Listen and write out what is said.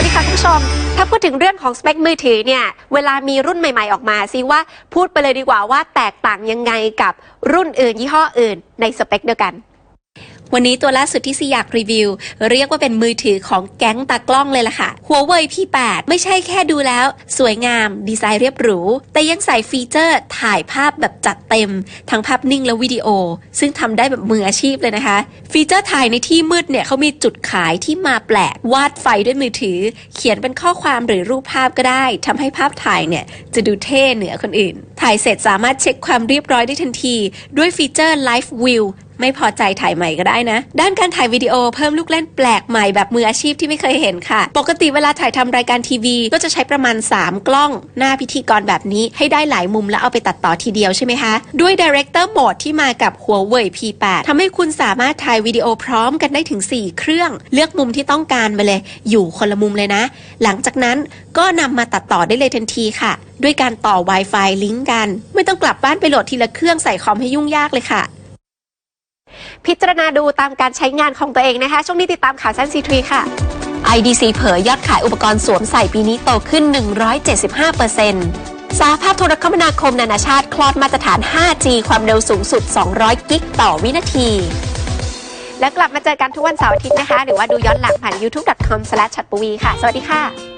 วัสดีค่ะคุณผู้ชม ถ้าพูดถึงเรื่องของสเปคมือถือเนี่ย เวลามีรุ่นใหม่ ๆ ออกมาซิว่าพูดไปเลยดีกว่าว่าแตกต่างยังไงกับรุ่นอื่นยี่ห้ออื่นในสเปคเดียวกัน วันนี้ตัวล่าสุดที่ซีอยากรีวิว เรียกว่าเป็นมือถือของแก๊งตากล้องเลยล่ะค่ะ Huawei P8 ไม่ใช่แค่ดูแล้ว สวยงาม ดีไซน์เรียบหรู แต่ยังใส่ฟีเจอร์ถ่ายภาพแบบจัดเต็ม ทั้งภาพนิ่งและวิดีโอ ซึ่งทำได้แบบมืออาชีพเลยนะคะ ฟีเจอร์ถ่ายในที่มืดเนี่ยเขามีจุดขายที่มาแปลก วาดไฟด้วยมือถือ เขียนเป็นข้อความหรือรูปภาพก็ได้ทำให้ภาพถ่ายเนี่ยจะดูเท่เหนือคนอื่น ถ่ายเสร็จสามารถเช็คความเรียบร้อยได้ทันที ด้วยฟีเจอร์ Live View ไม่พอใจถ่ายใหม่ก็ได้นะ ด้านการถ่ายวิดีโอเพิ่มลูกเล่นแปลกใหม่แบบมืออาชีพที่ไม่เคยเห็นค่ะ ปกติเวลาถ่ายทำรายการทีวีก็จะใช้ประมาณ 3 กล้อง หน้าพิธีกรแบบนี้ให้ได้หลายมุมแล้วเอาไปตัดต่อทีเดียวใช่ไหมคะ ด้วย Director Mode ที่มากับ Huawei P8 ทำให้คุณสามารถถ่ายวิดีโอพร้อมกันได้ถึง 4 เครื่อง เลือกมุมที่ต้องการมาเลย อยู่คนละมุมเลยนะ หลังจากนั้นก็นำมาตัดต่อได้เลยทันทีค่ะ ด้วยการต่อ Wi-Fi ลิงก์กัน ไม่ต้องกลับบ้านไปโหลดทีละเครื่องใส่คอมให้ยุ่งยากเลยค่ะ พิจารณาดูตามการใช้งานของตัวเองนะคะ ช่วงนี้ติดตามข่าวสั้นซีทรีค่ะ IDC เผยยอดขายอุปกรณ์สวมใส่ปีนี้โตขึ้น 175%สาภาพโทรคมนาคมนานาชาติคลอดมาตรฐาน 5G ความเร็วสูงสุด 200 กิกต่อวินาที แล้วกลับมาเจอกันทุกวันเสาร์อาทิตย์นะคะ หรือว่าดูย้อนหลังผ่าน youtube.com/chatpui ค่ะ สวัสดีค่ะ